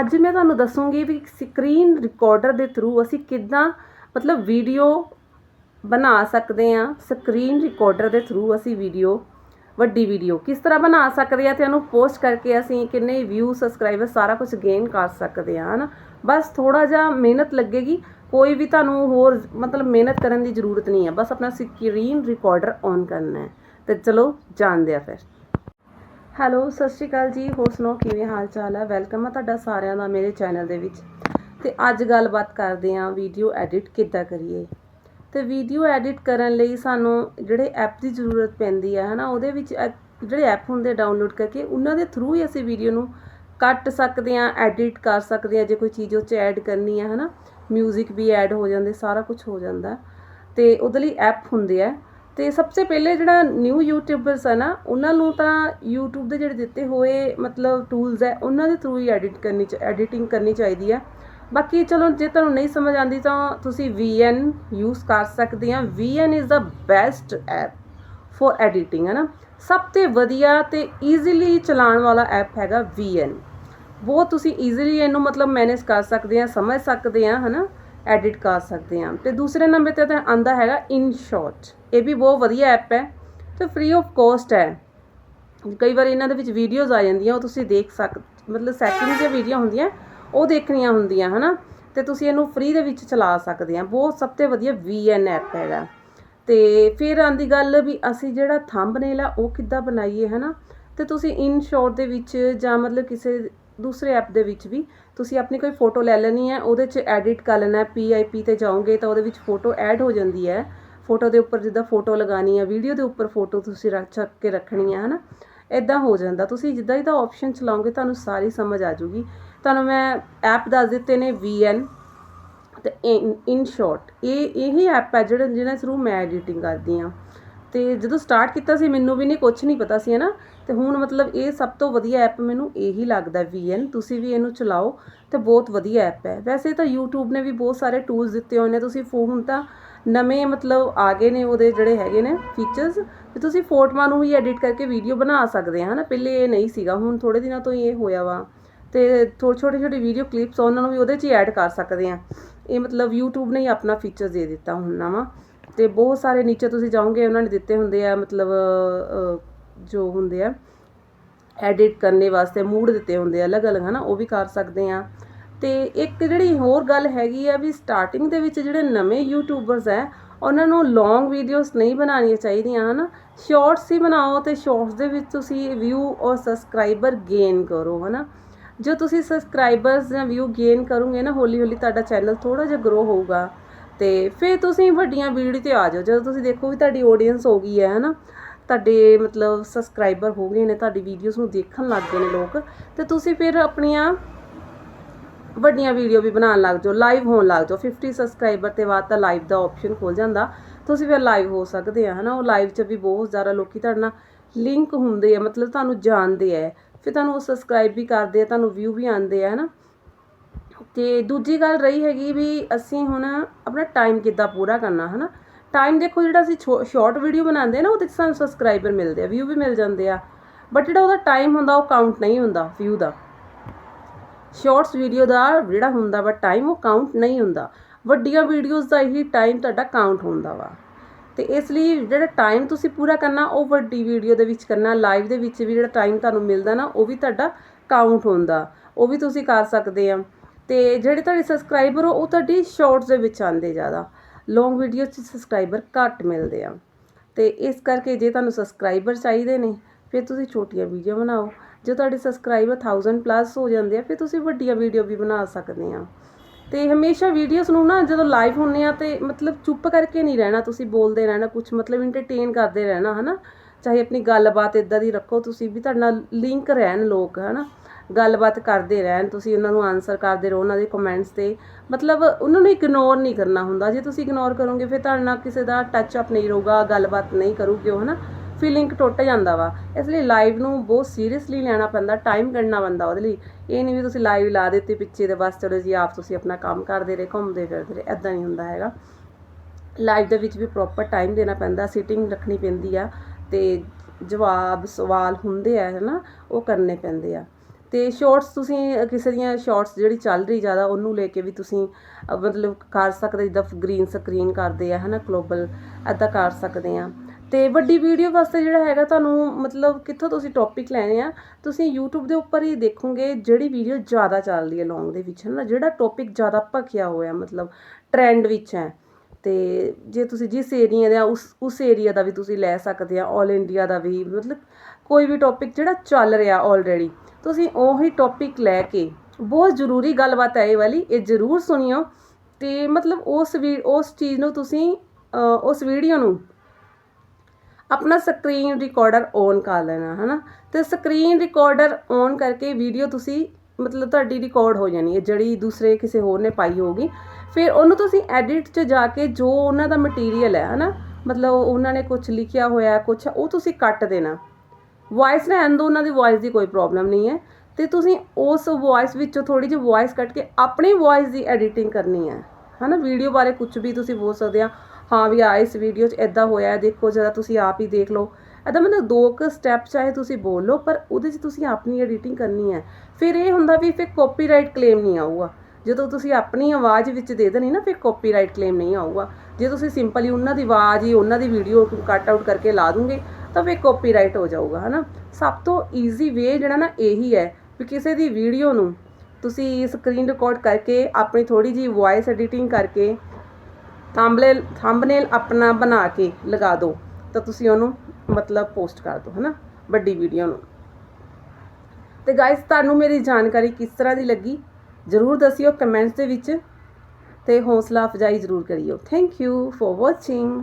ਅੱਜ ਮੈਂ ਤੁਹਾਨੂੰ ਦੱਸੂੰਗੀ ਵੀ ਸਕਰੀਨ ਰਿਕਾਰਡਰ ਦੇ ਥਰੂ ਅਸੀਂ ਕਿੱਦਾਂ ਮਤਲਬ ਵੀਡੀਓ ਬਣਾ ਸਕਦੇ ਹਾਂ। ਸਕਰੀਨ ਰਿਕਾਰਡਰ ਦੇ ਥਰੂ ਅਸੀਂ ਵੀਡੀਓ ਵੱਡੀ ਵੀਡੀਓ ਕਿਸ ਤਰ੍ਹਾਂ ਬਣਾ ਸਕਦੇ ਆ ਤੇ ਉਹਨੂੰ ਪੋਸਟ ਕਰਕੇ ਅਸੀਂ ਕਿੰਨੇ ਵਿਊ ਸਬਸਕ੍ਰਾਈਬਰ ਸਾਰਾ ਕੁਝ ਗੇਨ ਕਰ ਸਕਦੇ ਆ ਹਨਾ? ਬਸ ਥੋੜਾ ਜਿਹਾ ਮਿਹਨਤ ਲੱਗੇਗੀ। ਕੋਈ ਵੀ ਤੁਹਾਨੂੰ ਹੋਰ ਮਤਲਬ ਮਿਹਨਤ ਕਰਨ ਦੀ ਜ਼ਰੂਰਤ ਨਹੀਂ ਹੈ। ਬਸ ਆਪਣਾ ਸਕਰੀਨ ਰਿਕਾਰਡਰ ਔਨ ਕਰਨਾ ਹੈ। ਤੇ ਚਲੋ, ਜਾਣਦੇ ਆ ਫਿਰ। ਹੈਲੋ, ਸਤਿ ਸ਼੍ਰੀ ਅਕਾਲ ਜੀ। ਹੋਰ ਸੁਣਾਓ, ਕਿਵੇਂ ਹਾਲ ਚਾਲ ਹੈ ਵੈਲਕਮ ਹੈ ਤੁਹਾਡਾ ਸਾਰਿਆਂ ਦਾ ਮੇਰੇ ਚੈਨਲ ਦੇ ਵਿੱਚ। ਤੇ ਅੱਜ ਗੱਲਬਾਤ ਕਰਦੇ ਹਾਂ ਵੀਡੀਓ ਐਡਿਟ ਕਿੱਦਾਂ ਕਰੀਏ। ਤੇ ਵੀਡੀਓ ਐਡਿਟ ਕਰਨ ਲਈ ਸਾਨੂੰ ਜਿਹੜੇ ਐਪ ਦੀ ਜ਼ਰੂਰਤ ਪੈਂਦੀ ਹੈ ਹਨਾ, ਉਹਦੇ ਵਿੱਚ ਐ- ਜਿਹੜੇ ਐਪ ਹੁੰਦੇ ਡਾਊਨਲੋਡ ਕਰਕੇ ਉਹਨਾਂ ਦੇ ਥਰੂ ਹੀ ਅਸੀਂ ਵੀਡੀਓ ਨੂੰ ਕੱਟ ਸਕਦੇ ਹਾਂ ਐਡਿਟ ਕਰ ਸਕਦੇ ਹਾਂ ਜੇ ਕੋਈ ਚੀਜ਼ ਉਹ 'ਚ ਐਡ ਕਰਨੀ ਹੈ ਹਨਾ। 뮤직 ਵੀ ਐਡ ਹੋ ਜਾਂਦੇ, ਸਾਰਾ ਕੁਝ ਹੋ ਜਾਂਦਾ। ਤੇ ਉਹਦੇ ਲਈ ਐਪ ਹੁੰਦੇ ਆ। ਤੇ ਸਭ ਤੋਂ ਪਹਿਲੇ ਜਿਹੜਾ ਨਿਊ ਯੂਟਿਊਬਰਸ ਹੈ ਨਾ, ਉਹਨਾਂ ਨੂੰ ਤਾਂ YouTube ਦੇ ਜਿਹੜੇ ਦਿੱਤੇ ਹੋਏ ਮਤਲਬ ਟੂਲਸ ਹੈ, ਉਹਨਾਂ ਦੇ ਥਰੂ ਹੀ ਐਡਿਟ ਕਰਨੀ ਚ ਐਡੀਟਿੰਗ ਕਰਨੀ ਚਾਹੀਦੀ ਹੈ ਬਾਕੀ ਚਲੋ ਜੇ ਤੁਹਾਨੂੰ ਨਹੀਂ ਸਮਝ ਆਉਂਦੀ ਤਾਂ ਤੁਸੀਂ VN ਯੂਜ਼ ਕਰ ਸਕਦੇ ਆ। VN is the best app for editing ਹੈ ਨਾ? ਸਭ ਤੋਂ ਵਧੀਆ ਤੇ ਈਜ਼ੀਲੀ ਚਲਾਉਣ ਵਾਲਾ ਐਪ ਹੈਗਾ VN ਬਹੁਤ ਤੁਸੀਂ ਈਜ਼ੀਲੀ ਇਹਨੂੰ ਮਤਲਬ ਮੈਨੇਜ ਕਰ ਸਕਦੇ ਆ, ਸਮਝ ਸਕਦੇ ਆ ਹਨਾ ਐਡਿਟ ਕਰ ਸਕਦੇ ਹਾਂ। ਤੇ ਦੂਸਰੇ ਨੰਬਰ ਤੇ ਤਾਂ ਆਂਦਾ ਹੈਗਾ ਇਨ InShot ਇਹ ਵੀ ਬਹੁਤ ਵਧੀਆ ਐਪ ਹੈ ਤੇ ਫ੍ਰੀ ਆਫ ਕੋਸਟ ਹੈ। ਕਈ ਵਾਰ ਇਹਨਾਂ ਦੇ ਵਿੱਚ ਵੀਡੀਓਜ਼ ਆ ਜਾਂਦੀਆਂ, ਉਹ ਤੁਸੀਂ ਦੇਖ ਸਕ, ਮਤਲਬ ਸੈਟਿੰਗ ਦੀਆਂ ਵੀਡੀਓ ਹੁੰਦੀਆਂ, ਉਹ ਦੇਖਣੀਆਂ ਹੁੰਦੀਆਂ, ਹਨਾ? ਤੇ ਤੁਸੀਂ ਇਹਨੂੰ ਫ੍ਰੀ ਦੇ ਵਿੱਚ ਚਲਾ ਸਕਦੇ ਆ ਬਹੁਤ ਸਭ ਤੋਂ ਵਧੀਆ VN ਐਪ ਹੈਗਾ। ਤੇ ਫਿਰ ਆਂਦੀ ਗੱਲ ਵੀ ਅਸੀਂ ਜਿਹੜਾ ਥੰਬਨੇਲ ਆ, ਉਹ ਕਿੱਦਾਂ ਬਣਾਈਏ, ਹਨਾ? ਤੇ ਤੁਸੀਂ ਇਨ ਸ਼ਾਰਟ ਦੇ ਵਿੱਚ ਜਾਂ ਮਤਲਬ ਕਿਸੇ ਦੂਸਰੇ ਐਪ ਦੇ ਵਿੱਚ ਵੀ। ਤੁਸੀਂ ਆਪਣੀ ਕੋਈ ਫੋਟੋ ਲੈ ਲੈਣੀ ਹੈ, ਉਹਦੇ 'ਚ ਐਡਿਟ ਕਰ ਲੈਣਾ ਹੈ ਪੀਆਈਪੀ ਤੇ ਜਾਓਗੇ ਤਾਂ ਉਹਦੇ ਵਿੱਚ ਫੋਟੋ ਐਡ ਹੋ ਜਾਂਦੀ ਹੈ। ਫੋਟੋ ਦੇ ਉੱਪਰ ਜਿੱਦਾਂ ਫੋਟੋ ਲਗਾਣੀ ਹੈ, ਵੀਡੀਓ ਦੇ ਉੱਪਰ ਫੋਟੋ ਤੁਸੀਂ ਰੱਖ, ਚੱਕ ਕੇ ਰੱਖਣੀ ਹੈ, ਹਨਾ? ਇਦਾਂ ਹੋ ਜਾਂਦਾ। ਤੁਸੀਂ ਜਿੱਦਾਂ ਜਿੱਦਾਂ ਆਪਸ਼ਨ ਚਲਾਓਗੇ, ਤੁਹਾਨੂੰ ਸਾਰੀ ਸਮਝ ਆ ਜਾਊਗੀ। ਤੁਹਾਨੂੰ ਮੈਂ ਐਪ ਦੱਸ ਦਿੱਤੇ ਨੇ VN ਤੇ ਇਨ ਸ਼ਾਰਟ ਇਹ, ਇਹੀ ਐਪ ਹੈ ਜਿਹੜਾ ਜਿਹਨਾਂ ਥਰੂ ਮੈਂ ਐਡੀਟਿੰਗ ਕਰਦੀ ਆ ਤੇ ਜਦੋਂ ਸਟਾਰਟ ਕੀਤਾ ਸੀ, ਮੈਨੂੰ ਵੀ ਨਹੀਂ ਕੁਝ ਨਹੀਂ ਪਤਾ ਸੀ, ਹਨਾ? ਤੇ ਹੁਣ ਮਤਲਬ ਇਹ ਸਭ ਤੋਂ ਵਧੀਆ ਐਪ ਮੈਨੂੰ ਇਹੀ ਲੱਗਦਾ VN ਤੁਸੀਂ ਵੀ ਇਹਨੂੰ ਚਲਾਓ ਤੇ ਬਹੁਤ ਵਧੀਆ ਐਪ ਹੈ। ਵੈਸੇ ਤਾਂ YouTube ਨੇ ਵੀ ਬਹੁਤ ਸਾਰੇ ਟੂਲਸ ਦਿੱਤੇ ਹੋਏ ਨੇ। ਤੁਸੀਂ ਫੋ ਹੁਣ ਤਾਂ ਨਵੇਂ ਮਤਲਬ ਆ ਗਏ ਨੇ ਉਹਦੇ ਜਿਹੜੇ ਹੈਗੇ ਨੇ ਫੀਚਰਸ ਤੇ ਤੁਸੀਂ ਫੋਟੋਆਂ ਨੂੰ ਹੀ ਐਡਿਟ ਕਰਕੇ ਵੀਡੀਓ ਬਣਾ ਸਕਦੇ ਆ, ਹਨਾ? ਪਹਿਲੇ ਇਹ ਨਹੀਂ ਸੀਗਾ, ਹੁਣ ਥੋੜੇ ਦਿਨਾਂ ਤੋਂ ਹੀ ਇਹ ਹੋਇਆ ਵਾ। ਤੇ ਥੋੜੀ ਛੋਟੀ ਛੋਟੀ ਵੀਡੀਓ ਕਲਿੱਪਸ ਉਹਨਾਂ ਨੂੰ ਵੀ ਉਹਦੇ 'ਚ ਹੀ ਐਡ ਕਰ ਸਕਦੇ ਆ। ਇਹ ਮਤਲਬ YouTube ਨੇ ਹੀ ਆਪਣਾ ਫੀਚਰ ਦੇ ਦਿੱਤਾ ਹੁਣ ਨਵਾਂ ਅਤੇ ਬਹੁਤ ਸਾਰੇ ਨੀਚੇ ਤੁਸੀਂ ਜਾਓਗੇ, ਉਹਨਾਂ ਨੇ ਦਿੱਤੇ ਹੁੰਦੇ ਆ, ਮਤਲਬ ਜੋ ਹੁੰਦੇ ਆ ਐਡਿਟ ਕਰਨੇ ਵਾਸਤੇ ਮੂਡ ਦਿੱਤੇ ਹੁੰਦੇ ਆ, ਅਲੱਗ-ਅਲੱਗ ਹੈ ਨਾ ਉਹ ਵੀ ਕਰ ਸਕਦੇ ਆ। ਤੇ ਇੱਕ ਜਿਹੜੀ ਹੋਰ ਗੱਲ ਹੈਗੀ ਆ ਵੀ ਸਟਾਰਟਿੰਗ ਦੇ ਵਿੱਚ ਜਿਹੜੇ ਨਵੇਂ ਯੂਟਿਊਬਰਸ ਹੈ, ਉਹਨਾਂ ਨੂੰ ਲੌਂਗ ਵੀਡੀਓਜ਼ ਨਹੀਂ ਬਣਾਉਣੀਆਂ ਚਾਹੀਦੀਆਂ, ਹਨਾ। ਸ਼ਾਰਟਸ ਹੀ ਬਣਾਓ ਤੇ ਸ਼ਾਰਟਸ ਦੇ ਵਿੱਚ ਤੁਸੀਂ ਵਿਊ ਔਰ ਸਬਸਕ੍ਰਾਈਬਰ ਗੇਨ ਕਰੋ, ਹਨਾ। ਜੋ ਤੁਸੀਂ ਸਬਸਕ੍ਰਾਈਬਰਸ ਜਾਂ ਵਿਊ ਗੇਨ ਕਰੋਗੇ ਨਾ ਹੌਲੀ ਹੌਲੀ ਤੁਹਾਡਾ ਚੈਨਲ ਥੋੜਾ ਜਿਹਾ ਗਰੋ ਹੋਊਗਾ। ਤੇ ਫਿਰ ਤੁਸੀਂ ਵੱਡੀਆਂ ਵੀਡੀਓ ਤੇ ਆ ਜਾਓ। ਜਦੋਂ ਤੁਸੀਂ ਦੇਖੋ ਵੀ ਤੁਹਾਡੀ ਆਡੀਅנס ਹੋ ਗਈ ਹੈ, ਹਨਾ, ਤੁਹਾਡੇ ਮਤਲਬ ਸਬਸਕ੍ਰਾਈਬਰ ਹੋ ਗਏ ਨੇ, ਤੁਹਾਡੀ ਵੀਡੀਓਜ਼ ਨੂੰ ਦੇਖਣ ਲੱਗ ਗਏ ਨੇ ਲੋਕ, ਤੇ ਤੁਸੀਂ ਫਿਰ ਆਪਣੀਆਂ ਵੱਡੀਆਂ ਵੀਡੀਓ ਵੀ ਬਣਾਉਣ ਲੱਗ ਜਾਓ ਲਾਈਵ ਹੋਣ ਲੱਗ ਜਾਓ। 50 ਸਬਸਕ੍ਰਾਈਬਰ ਤੇ ਬਾਅਦ ਤਾਂ ਲਾਈਵ ਦਾ ਆਪਸ਼ਨ ਖੁੱਲ ਜਾਂਦਾ। ਤੁਸੀਂ ਫਿਰ ਲਾਈਵ ਹੋ ਸਕਦੇ ਆ, ਹਨਾ, ਉਹ ਲਾਈਵ 'ਚ ਵੀ ਬਹੁਤ ਜ਼ਿਆਦਾ ਲੋਕੀ ਤੁਹਾਡੇ ਨਾਲ ਲਿੰਕ ਹੁੰਦੇ ਆ, ਮਤਲਬ ਤੁਹਾਨੂੰ ਜਾਣਦੇ ਆ। ਫਿਰ ਤੁਹਾਨੂੰ ਉਹ ਸਬਸਕ੍ਰਾਈਬ ਵੀ ਕਰਦੇ ਆ, ਤੁਹਾਨੂੰ ਵਿਊ ਵੀ ਆਉਂਦੇ ਆ, ਹਨਾ। ਅਤੇ ਦੂਜੀ ਗੱਲ ਰਹੀ ਹੈਗੀ ਵੀ ਅਸੀਂ ਹੁਣ ਆਪਣਾ ਟਾਈਮ ਕਿੱਦਾਂ ਪੂਰਾ ਕਰਨਾ ਹੈ ਨਾ ਟਾਈਮ ਦੇਖੋ ਜਿਹੜਾ ਅਸੀਂ ਛੋ ਸ਼ੋਰਟ ਵੀਡੀਓ ਬਣਾਉਂਦੇ ਆ ਨਾ, ਉਹਦੇ 'ਚ ਸਾਨੂੰ ਸਬਸਕ੍ਰਾਈਬਰ ਮਿਲਦੇ ਆ ਵਿਊ ਵੀ ਮਿਲ ਜਾਂਦੇ ਆ। ਬਟ ਜਿਹੜਾ ਉਹਦਾ ਟਾਈਮ ਹੁੰਦਾ, ਉਹ ਕਾਊਂਟ ਨਹੀਂ ਹੁੰਦਾ ਵਿਊ ਦਾ। ਸ਼ਾਰਟਸ ਵੀਡੀਓ ਦਾ ਜਿਹੜਾ ਹੁੰਦਾ ਵਾ ਟਾਈਮ ਉਹ ਕਾਊਂਟ ਨਹੀਂ ਹੁੰਦਾ। ਵੱਡੀਆਂ ਵੀਡੀਓਜ਼ ਦਾ ਹੀ ਟਾਈਮ ਤੁਹਾਡਾ ਕਾਊਂਟ ਹੁੰਦਾ ਵਾ। ਤੇ ਇਸ ਲਈ ਜਿਹੜਾ ਟਾਈਮ ਤੁਸੀਂ ਪੂਰਾ ਕਰਨਾ, ਉਹ ਵੱਡੀ ਵੀਡੀਓ ਦੇ ਵਿੱਚ ਕਰਨਾ ਲਾਈਵ ਦੇ ਵਿੱਚ ਵੀ ਜਿਹੜਾ ਟਾਈਮ ਤੁਹਾਨੂੰ ਮਿਲਦਾ ਨਾ, ਉਹ ਵੀ ਤੁਹਾਡਾ ਕਾਊਂਟ ਹੁੰਦਾ। ਉਹ ਵੀ ਤੁਸੀਂ ਕਰ ਸਕਦੇ ਆ। ਅਤੇ ਜਿਹੜੇ ਤੁਹਾਡੇ ਸਬਸਕ੍ਰਾਈਬਰ ਹੋ, ਉਹ ਤੁਹਾਡੀ ਸ਼ਾਰਟਸ ਦੇ ਵਿੱਚ ਆਉਂਦੇ ਜ਼ਿਆਦਾ। ਲੌਂਗ ਵੀਡੀਓਜ਼ 'ਚ ਸਬਸਕ੍ਰਾਈਬਰ ਘੱਟ ਮਿਲਦੇ ਆ। ਅਤੇ ਇਸ ਕਰਕੇ ਜੇ ਤੁਹਾਨੂੰ ਸਬਸਕ੍ਰਾਈਬਰ ਚਾਹੀਦੇ ਨੇ, ਫਿਰ ਤੁਸੀਂ ਛੋਟੀਆਂ ਵੀਡੀਓ ਬਣਾਓ। ਜੇ ਤੁਹਾਡੇ ਸਬਸਕ੍ਰਾਈਬਰ 1000 ਪਲੱਸ ਹੋ ਜਾਂਦੇ ਆ, ਫਿਰ ਤੁਸੀਂ ਵੱਡੀਆਂ ਵੀਡੀਓ ਵੀ ਬਣਾ ਸਕਦੇ ਆ। ਤੇ ਹਮੇਸ਼ਾ ਵੀਡੀਓਜ਼ ਨੂੰ ਨਾ ਜਦੋਂ ਲਾਈਵ ਹੁੰਨੇ ਆ ਤੇ ਮਤਲਬ ਚੁੱਪ ਕਰਕੇ ਨਹੀਂ ਰਹਿਣਾ, ਤੁਸੀਂ ਬੋਲਦੇ ਰਹਿਣਾ ਕੁਝ ਮਤਲਬ ਐਂਟਰਟੇਨ ਕਰਦੇ ਰਹਿਣਾ, ਹਨਾ? ਚਾਹੇ ਆਪਣੀ ਗੱਲਬਾਤ ਇਦਾਂ ਦੀ ਰੱਖੋ, ਤੁਸੀਂ ਵੀ ਤੁਹਾਡੇ ਨਾਲ ਲਿੰਕ ਰਹਿਣ ਲੋਕ, ਹਨਾ? ਗੱਲਬਾਤ ਕਰਦੇ ਰਹਿਣ, ਤੁਸੀਂ ਉਹਨਾਂ ਨੂੰ ਆਨਸਰ ਕਰਦੇ ਰਹੋ, ਉਹਨਾਂ ਦੇ ਕਮੈਂਟਸ ਤੇ। ਮਤਲਬ ਉਹਨਾਂ ਨੂੰ ਇਗਨੋਰ ਨਹੀਂ ਕਰਨਾ ਹੁੰਦਾ। ਜੇ ਤੁਸੀਂ ਇਗਨੋਰ ਕਰੋਗੇ, ਫਿਰ ਤੁਹਾਡੇ ਨਾਲ ਕਿਸੇ ਦਾ ਟੱਚ ਅਪ ਨਹੀਂ ਰਹੂਗਾ, ਗੱਲਬਾਤ ਨਹੀਂ ਕਰੂਗੇ ਉਹ, ਹਨਾ? ਫੀਲਿੰਗ ਟੁੱਟ ਜਾਂਦਾ ਵਾ। ਇਸ ਲਈ ਲਾਈਵ ਨੂੰ ਬਹੁਤ ਸੀਰੀਅਸਲੀ ਲੈਣਾ ਪੈਂਦਾ ਟਾਈਮ ਕੱਢਣਾ ਪੈਂਦਾ ਉਹਦੇ ਲਈ। ਇਹ ਨਹੀਂ ਵੀ ਤੁਸੀਂ ਲਾਈਵ ਲਾ ਦਿੱਤੀ ਪਿੱਛੇ ਤੇ ਬਸ ਚਲੋ ਜੀ, ਆਪ ਤੁਸੀਂ ਆਪਣਾ ਕੰਮ ਕਰਦੇ ਰਹੇ, ਘੁੰਮਦੇ ਫਿਰਦੇ ਰਹੇ ਐਦਾਂ ਨਹੀਂ ਹੁੰਦਾ ਹੈਗਾ। ਲਾਈਵ ਦੇ ਵਿੱਚ ਵੀ ਪ੍ਰੋਪਰ ਟਾਈਮ ਦੇਣਾ ਪੈਂਦਾ ਸੀਟਿੰਗ ਰੱਖਣੀ ਪੈਂਦੀ ਆ ਤੇ ਜਵਾਬ, ਸਵਾਲ ਹੁੰਦੇ ਆ, ਹਨਾ? ਉਹ ਕਰਨੇ ਪੈਂਦੇ ਆ। ਅਤੇ ਸ਼ਾਰਟਸ ਤੁਸੀਂ ਕਿਸੇ ਦੀਆਂ ਸ਼ਾਰਟਸ ਜਿਹੜੀ ਚੱਲ ਰਹੀ ਜ਼ਿਆਦਾ, ਉਹਨੂੰ ਲੈ ਕੇ ਵੀ ਤੁਸੀਂ ਮਤਲਬ ਕਰ ਸਕਦੇ, ਜਿੱਦਾਂ ਗ੍ਰੀਨ ਸਕਰੀਨ ਕਰਦੇ ਆ ਹੈ ਨਾ ਗਲੋਬਲ ਇੱਦਾਂ ਕਰ ਸਕਦੇ ਆ। ਅਤੇ ਵੱਡੀ ਵੀਡੀਓ ਵਾਸਤੇ ਜਿਹੜਾ ਹੈਗਾ, ਤੁਹਾਨੂੰ ਮਤਲਬ ਕਿੱਥੋਂ ਤੁਸੀਂ ਟੌਪਿਕ ਲੈਣੇ ਆ, ਤੁਸੀਂ YouTube ਦੇ ਉੱਪਰ ਹੀ ਦੇਖੋਗੇ ਜਿਹੜੀ ਵੀਡੀਓ ਜ਼ਿਆਦਾ ਚੱਲਦੀ ਹੈ ਲੌਂਗ ਦੇ ਵਿੱਚ ਹੈ ਨਾ ਜਿਹੜਾ ਟੌਪਿਕ ਜ਼ਿਆਦਾ ਭਖਿਆ ਹੋਇਆ, ਮਤਲਬ ਟ੍ਰੈਂਡ ਵਿੱਚ ਹੈ। ਤੇ ਜੇ ਤੁਸੀਂ ਜਿਸ ਏਰੀਆ ਦਾ ਉਸ ਉਸ ਏਰੀਆ ਦਾ ਵੀ ਤੁਸੀਂ ਲੈ ਸਕਦੇ ਆ 올 ਇੰਡੀਆ ਦਾ ਵੀ, ਮਤਲਬ ਕੋਈ ਵੀ ਟੋਪਿਕ ਜਿਹੜਾ ਚੱਲ ਰਿਹਾ ਆਲਰੇਡੀ ਤੁਸੀਂ ਉਹੀ ਟੋਪਿਕ ਲੈ ਕੇ ਬਹੁਤ ਜ਼ਰੂਰੀ ਗੱਲਬਾਤ ਹੈ ਇਹ ਵਾਲੀ, ਇਹ ਜ਼ਰੂਰ ਸੁਣਿਓ ਅਤੇ ਮਤਲਬ ਉਸ ਵੀ, ਉਸ ਚੀਜ਼ ਨੂੰ ਤੁਸੀਂ ਉਸ ਵੀਡੀਓ ਨੂੰ ਆਪਣਾ ਸਕਰੀਨ ਰਿਕਾਰਡਰ ਔਨ ਕਰ ਲੈਣਾ ਹੈ ਨਾ ਤੇ ਸਕਰੀਨ ਰਿਕਾਰਡਰ ਔਨ ਕਰਕੇ ਵੀਡੀਓ ਤੁਸੀਂ ਮਤਲਬ ਤੁਹਾਡੀ ਰਿਕਾਰਡ ਹੋ ਜਾਣੀ ਹੈ, ਜਿਹੜੀ ਦੂਸਰੇ ਕਿਸੇ ਹੋਰ ਨੇ ਪਾਈ ਹੋਗੀ ਫਿਰ ਉਹਨੂੰ ਤੁਸੀਂ ਐਡਿਟ 'ਚ ਜਾ ਕੇ ਜੋ ਉਹਨਾਂ ਦਾ ਮਟੀਰੀਅਲ ਹੈ, ਹਨਾ, ਮਤਲਬ ਉਹਨਾਂ ਨੇ ਕੁਝ ਲਿਖਿਆ ਹੋਇਆ ਕੁਝ ਉਹ ਤੁਸੀਂ ਕੱਟ ਦੇਣਾ। ਵੌਇਸ ਰਹਿਣ ਦੋ ਉਹਨਾਂ ਦੀ ਵੌਇਸ ਦੀ ਕੋਈ ਪ੍ਰੋਬਲਮ ਨਹੀਂ ਹੈ। ਤੇ ਤੁਸੀਂ ਉਸ ਵੌਇਸ ਵਿੱਚੋਂ ਥੋੜੀ ਜਿਹੀ ਵੌਇਸ ਕੱਟ ਕੇ ਆਪਣੀ ਵੌਇਸ ਦੀ ਐਡੀਟਿੰਗ ਕਰਨੀ ਹੈ, ਹਨਾ ਵੀਡੀਓ ਬਾਰੇ ਕੁਝ ਵੀ ਤੁਸੀਂ ਬੋਲ ਸਕਦੇ ਆ। ਹਾਂ ਵੀ ਆ ਇਸ ਵੀਡੀਓ 'ਚ ਇਦਾਂ ਹੋਇਆ ਹੈ, ਦੇਖੋ, ਜਰਾ ਤੁਸੀਂ ਆਪ ਹੀ ਦੇਖ ਲਓ। ਇਹਦਾ ਮਤਲਬ ਦੋ ਕੁ ਸਟੈਪ ਚਾਹੇ ਤੁਸੀਂ ਬੋਲ ਲਓ, ਪਰ ਉਹਦੇ 'ਚ ਤੁਸੀਂ ਆਪਣੀ ਐਡੀਟਿੰਗ ਕਰਨੀ ਹੈ। ਫਿਰ ਇਹ ਹੁੰਦਾ ਵੀ ਫਿਰ ਕਾਪੀਰਾਈਟ ਕਲੇਮ ਨਹੀਂ ਆਊਗਾ। ਜਦੋਂ ਤੁਸੀਂ ਆਪਣੀ ਆਵਾਜ਼ ਵਿੱਚ ਦੇ ਦੇਣੀ ਨਾ, ਫਿਰ ਕਾਪੀਰਾਈਟ ਕਲੇਮ ਨਹੀਂ ਆਊਗਾ। ਜੇ ਤੁਸੀਂ ਸਿੰਪਲੀ ਉਹਨਾਂ ਦੀ ਆਵਾਜ਼ ਹੀ, ਉਹਨਾਂ ਦੀ ਵੀਡੀਓ ਕੱਟ ਆਊਟ ਕਰਕੇ ਲਾ ਦੂੰਗੇ, ਤਾਂ ਫਿਰ ਕਾਪੀਰਾਈਟ ਹੋ ਜਾਊਗਾ, ਹਨਾ? ਸਭ ਤੋਂ ਈਜ਼ੀ ਵੇ ਜਿਹੜਾ ਨਾ, ਇਹੀ ਹੈ ਵੀ ਕਿਸੇ ਦੀ ਵੀਡੀਓ ਨੂੰ ਤੁਸੀਂ ਸਕਰੀਨ ਰਿਕਾਰਡ ਕਰਕੇ, ਆਪਣੀ ਥੋੜੀ ਜੀ ਵੌਇਸ ਐਡੀਟਿੰਗ ਕਰਕੇ ਥੰਬਨੇਲ ਥੰਬਨੇਲ ਆਪਣਾ ਬਣਾ ਕੇ ਲਗਾ ਦਿਓ, ਤਾਂ ਤੁਸੀਂ ਉਹਨੂੰ ਮਤਲਬ ਪੋਸਟ ਕਰ ਦਿਓ, ਹਨਾ? ਵੱਡੀ ਵੀਡੀਓ ਨੂੰ। ਤੇ ਗਾਇਸ ਤੁਹਾਨੂੰ ਮੇਰੀ ਜਾਣਕਾਰੀ ਕਿਸ ਤਰ੍ਹਾਂ ਦੀ ਲੱਗੀ? ਜਰੂਰ ਦੱਸਿਓ ਕਮੈਂਟਸ ਦੇ ਵਿੱਚ ਤੇ ਹੌਸਲਾ ਅਫਜ਼ਾਈ ਜ਼ਰੂਰ ਕਰਿਓ। Thank you for watching